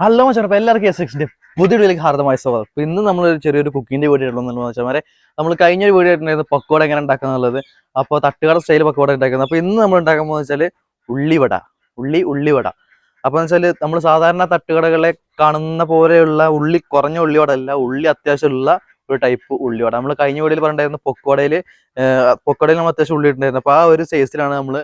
Hello മച്ചാൻ അപ്പോൾ എല്ലാവർക്കും S എക്സിന്റെ പുതിയ വീഡിയോയിലേക്ക് ഹാർദമായ സ്വാഗതം. അപ്പൊ ഇന്ന് നമ്മൾ ഒരു ചെറിയൊരു കുക്കിന്റെ വീഡിയോ വെച്ചാൽ നമ്മൾ കഴിഞ്ഞ ഒരു വീഡിയോ ആയിട്ടുണ്ടായിരുന്നു പക്കോട എങ്ങനെ ഉണ്ടാക്കുക എന്നുള്ളത്. അപ്പോൾ തട്ടുകട സ്റ്റൈൽ പക്കോട ഉണ്ടാക്കുന്നത്. അപ്പോൾ ഇന്ന് നമ്മൾ ഉണ്ടാക്കാൻ പോകുന്നത് വെച്ചാൽ ഉള്ളിവട ഉള്ളി ഉള്ളിവട. അപ്പോൾ എന്ന് വെച്ചാൽ നമ്മൾ സാധാരണ തട്ടുകടകളെ കാണുന്ന പോലെയുള്ള ഉള്ളി കുറഞ്ഞ ഉള്ളിവട അല്ല ഉള്ളി അത്യാവശ്യമുള്ള ഒരു ടൈപ്പ് ഉള്ളിവട. നമ്മൾ കഴിഞ്ഞ വീഡിയോയിൽ പറഞ്ഞിട്ടുണ്ടായിരുന്നു പൊക്കോടയിൽ പൊക്കോടയിൽ നമ്മൾ അത്യാവശ്യം ഉള്ളി ഇട്ടുണ്ടായിരുന്നു അപ്പോൾ ആ ഒരു സൈസിലാണ് നമ്മൾ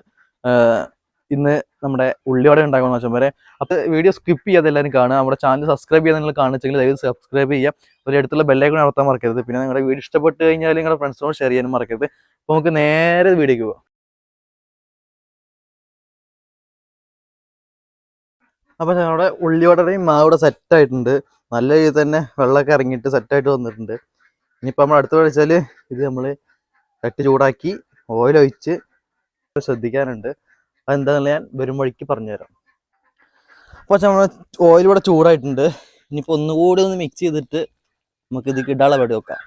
ഇന്ന് നമ്മുടെ ഉള്ളിയോടെ ഉണ്ടാകുന്ന വശം വരെ. അപ്പോൾ വീഡിയോ സ്കിപ്പ് ചെയ്യാതെ എല്ലാവരും കാണുക. നമ്മുടെ ചാനൽ സബ്സ്ക്രൈബ് ചെയ്യാൻ നിങ്ങൾ കാണിച്ചെങ്കിൽ ദയവ് സബ്സ്ക്രൈബ് ചെയ്യുക. ഒരു അടുത്തുള്ള ബെല്ലൈക്കൺ നടത്താൻ മറക്കരുത്. പിന്നെ നിങ്ങളുടെ വീഡിയോ ഇഷ്ടപ്പെട്ട് കഴിഞ്ഞാൽ നിങ്ങളുടെ ഫ്രണ്ട്സിനോട് ഷെയർ ചെയ്യാനും മറക്കരുത്. അപ്പോൾ നമുക്ക് നേരെ വീഡിയോക്ക് പോവാം. അപ്പോൾ ഞങ്ങളുടെ ഉള്ളിയോടെയും മാവിടെ സെറ്റ് ആയിട്ടുണ്ട്. നല്ല രീതിയിൽ തന്നെ വെള്ളമൊക്കെ ഇറങ്ങിയിട്ട് സെറ്റായിട്ട് വന്നിട്ടുണ്ട്. ഇനിയിപ്പോൾ നമ്മൾ അടുത്ത വെച്ചാൽ ഇത് നമ്മൾ ചട്ടി ചൂടാക്കി ഓയിലൊഴിച്ച് ശ്രദ്ധിക്കാനുണ്ട്. അതെന്താണെന്ന് ഞാൻ വരും വഴിക്ക് പറഞ്ഞുതരാം. അപ്പോൾ നമ്മൾ ഓയിൽ ഇവിടെ ചൂടായിട്ടുണ്ട്. ഇനിയിപ്പോൾ ഒന്നുകൂടി ഒന്ന് മിക്സ് ചെയ്തിട്ട് നമുക്ക് ഇത് ഇടാളെ വെടി വെക്കാം.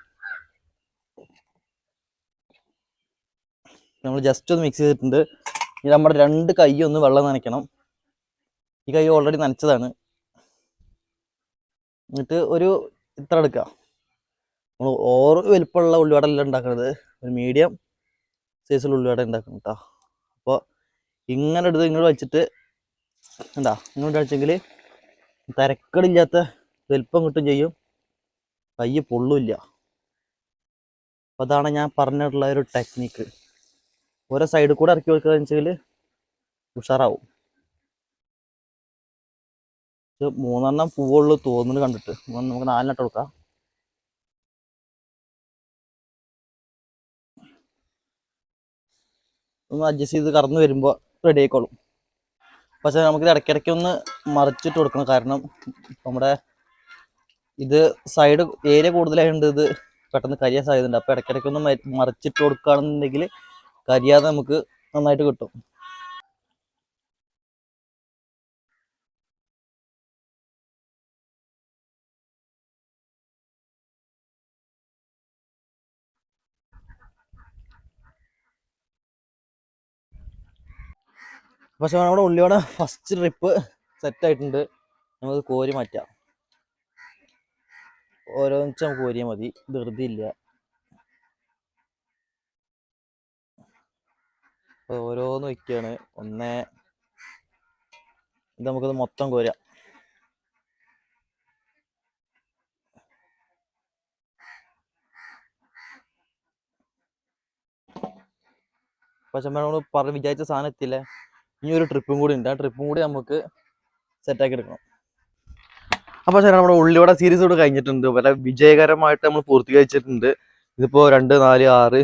നമ്മൾ ജസ്റ്റ് ഒന്ന് മിക്സ് ചെയ്തിട്ടുണ്ട്. ഇനി നമ്മുടെ രണ്ട് കൈ ഒന്ന് വെള്ളം നനയ്ക്കണം. ഈ കൈ ഓൾറെഡി നനച്ചതാണ്. എന്നിട്ട് ഒരു ഇത്ര എടുക്കുക നമ്മൾ ഓറ് വലിപ്പമുള്ള ഉള്ളിവട അല്ല ഉണ്ടാക്കുന്നത് ഒരു മീഡിയം സൈസുള്ള ഉള്ളിവട ഉണ്ടാക്കണം കേട്ടോ അപ്പോൾ ഇങ്ങനെ എടുത്ത് ഇങ്ങോട്ട് വെച്ചിട്ട് എന്താ ഇങ്ങോട്ട് വെച്ചെങ്കിൽ തിരക്കടില്ലാത്ത വലിപ്പം കിട്ടും ചെയ്യും. കയ്യ് പൊള്ളില്ല. അതാണ് ഞാൻ പറഞ്ഞിട്ടുള്ള ഒരു ടെക്നിക്ക് ഓരോ സൈഡിൽ കൂടെ ഇറക്കി വെക്കുക വെച്ചെങ്കിൽ ഉഷാറാവും. മൂന്നെണ്ണം പൂവുള്ളൂ തോന്നുന്നു കണ്ടിട്ട്. നമുക്ക് നാലിനെട്ട് കൊടുക്കാം. ഒന്ന് അഡ്ജസ്റ്റ് ചെയ്ത് കറന്നു വരുമ്പോൾ റെഡി ആയിക്കോളും. പക്ഷെ നമുക്കിത് ഇടയ്ക്കിടയ്ക്ക് ഒന്ന് മറിച്ചിട്ട് കൊടുക്കണം. കാരണം നമ്മുടെ ഇത് സൈഡ് ഏരിയ കൂടുതലായതുകൊണ്ട് ഇത് പെട്ടെന്ന് കരിയാൻ സാധ്യതയുണ്ട്. അപ്പോൾ ഇടയ്ക്കിടയ്ക്ക് ഒന്ന് മറിച്ചിട്ട് കൊടുക്കുകയാണെന്നുണ്ടെങ്കിൽ കരിയാതെ നമുക്ക് നന്നായിട്ട് കിട്ടും. പക്ഷെ നമ്മുടെ ഉള്ളിയോടെ ഫസ്റ്റ് ട്രിപ്പ് സെറ്റ് ആയിട്ടുണ്ട്. നമുക്ക് കോരി മാറ്റാം. ഓരോന്നിച്ച് നമുക്ക് കോരിയാൽ മതി. ധൃതി ഇല്ല. ഓരോന്ന് വയ്ക്കുകയാണ് ഒന്ന് ഇത് നമുക്കത് മൊത്തം കോരാം. പക്ഷെ നമ്മൾ പറഞ്ഞ് വിചാരിച്ച സാധനം എത്തിയില്ലേ. ഇനി ഒരു ട്രിപ്പും കൂടി ഉണ്ട്. ആ ട്രിപ്പും കൂടി നമുക്ക് സെറ്റാക്കി എടുക്കണം. അപ്പോൾ ശരി നമ്മുടെ ഉള്ളിവട സീരീസ് കൂടെ കഴിഞ്ഞിട്ടുണ്ട്. വളരെ വിജയകരമായിട്ട് നമ്മൾ പൂർത്തീകരിച്ചിട്ടുണ്ട് ഇതിപ്പോൾ രണ്ട് നാല് ആറ്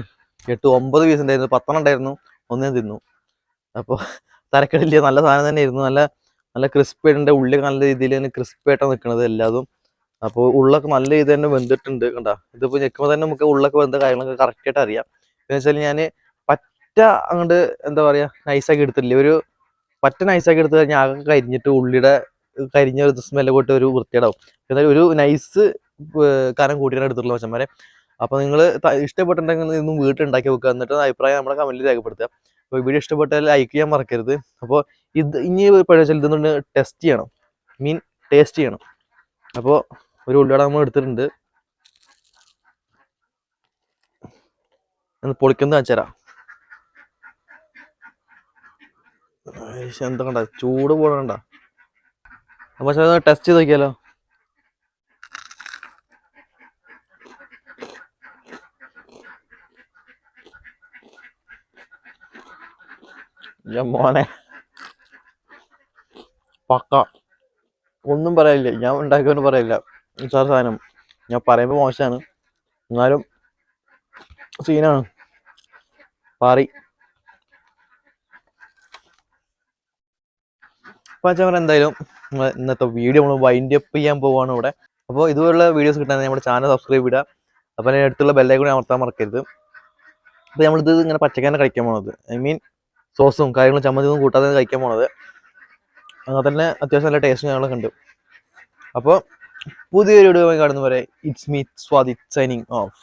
എട്ട് ഒമ്പത് പീസ് ഉണ്ടായിരുന്നു. പത്തെണ്ണം ഉണ്ടായിരുന്നു. ഒന്നേ തിന്നു. അപ്പോൾ തരക്കടില്ല. നല്ല സാധനം തന്നെയായിരുന്നു നല്ല നല്ല ക്രിസ്പി ആയിട്ടുണ്ട് ഉള്ളി നല്ല രീതിയിൽ തന്നെ ക്രിസ്പി ആയിട്ടാണ് നിൽക്കുന്നത് എല്ലാതും. അപ്പോൾ ഉള്ളൊക്കെ നല്ല രീതി തന്നെ വെന്തിട്ടുണ്ട്. കണ്ടാ? ഇതിപ്പോൾ ഞെക്കുമ്പോൾ തന്നെ നമുക്ക് ഉള്ളൊക്കെ വെന്ത കാര്യങ്ങളൊക്കെ കറക്റ്റ് ആയിട്ട് അറിയാം. എന്ന് വെച്ചാൽ ഞാൻ പറ്റ അങ്ങോട്ട് എന്താ പറയാ നൈസാക്കി എടുത്തില്ലേ ഒരു പറ്റ നൈസാക്കി എടുത്ത് കഴിഞ്ഞാൽ ആകെ കരിഞ്ഞിട്ട് ഉള്ളിയുടെ കരിഞ്ഞ ഒരു സ്മെല്ല് പോയിട്ട് ഒരു വൃത്തിയുണ്ടാവും എന്നാലും ഒരു നൈസ് കനം കൂട്ടിയാണ് എടുത്തിട്ടുള്ള മച്ചന്മാരെ അപ്പോൾ നിങ്ങൾ ഇഷ്ടപ്പെട്ടിട്ടുണ്ടെങ്കിൽ ഇന്നും വീട്ടിൽ ഉണ്ടാക്കി വെക്കുക. എന്നിട്ട് അഭിപ്രായം നമ്മുടെ കമന്റിൽ രേഖപ്പെടുത്തുക. അപ്പോൾ വീഡിയോ ഇഷ്ടപ്പെട്ടാൽ ലൈക്ക് ചെയ്യാൻ മറക്കരുത്. അപ്പോൾ ഇത് ഇനി പഴയ ഇതൊന്ന് ടെസ്റ്റ് ചെയ്യണം. മീൻ ടേസ്റ്റ് ചെയ്യണം. അപ്പോൾ ഒരു ഉള്ളിവട നമ്മൾ എടുത്തിട്ടുണ്ട്. പൊളിക്കുന്ന പൊളിക്കുന്നത് എന്താ ചൂട് പോടണ്ട പക്ഷെ ടെസ്റ്റ് ചെയ്ത് നോക്കിയാലോ? മോനെ. പക്ക. ഒന്നും പറയില്ല ഞാൻ ഉണ്ടാക്കിയോണ്ട് പറയില്ല സാർ സാധനം. ഞാൻ പറയുമ്പോൾ മോശമാണ് എന്നാലും സീനാണ്. പാറി. അച്ഛൻ എന്തായാലും ഇന്നത്തെ വീഡിയോ നമ്മൾ വൈൻഡ് അപ്പ് ചെയ്യാൻ പോവാണ് ഇവിടെ. അപ്പോൾ ഇതുപോലുള്ള വീഡിയോസ് കിട്ടാൻ നമ്മുടെ ചാനൽ സബ്സ്ക്രൈബ് ചെയ്യുക അപ്പോൾ അതിന്റെ അടുത്തുള്ള ബെല്ലൈക്കൂടെ അമർത്താൻ മറക്കരുത്. അപ്പോൾ നമ്മളിത് ഇങ്ങനെ പച്ചക്കാനെ കഴിക്കാൻ പോണത്. ഐ മീൻ സോസും കാര്യങ്ങളും ചമ്മന്തിയൊന്നും കൂട്ടാതെ കഴിക്കാൻ പോണത്. അങ്ങനെ തന്നെ അത്യാവശ്യം നല്ല ടേസ്റ്റ് ഞങ്ങളൊക്കെ കണ്ടു അപ്പോൾ പുതിയൊരു വീഡിയോ കാണുന്നവരെ it's me Swathi signing off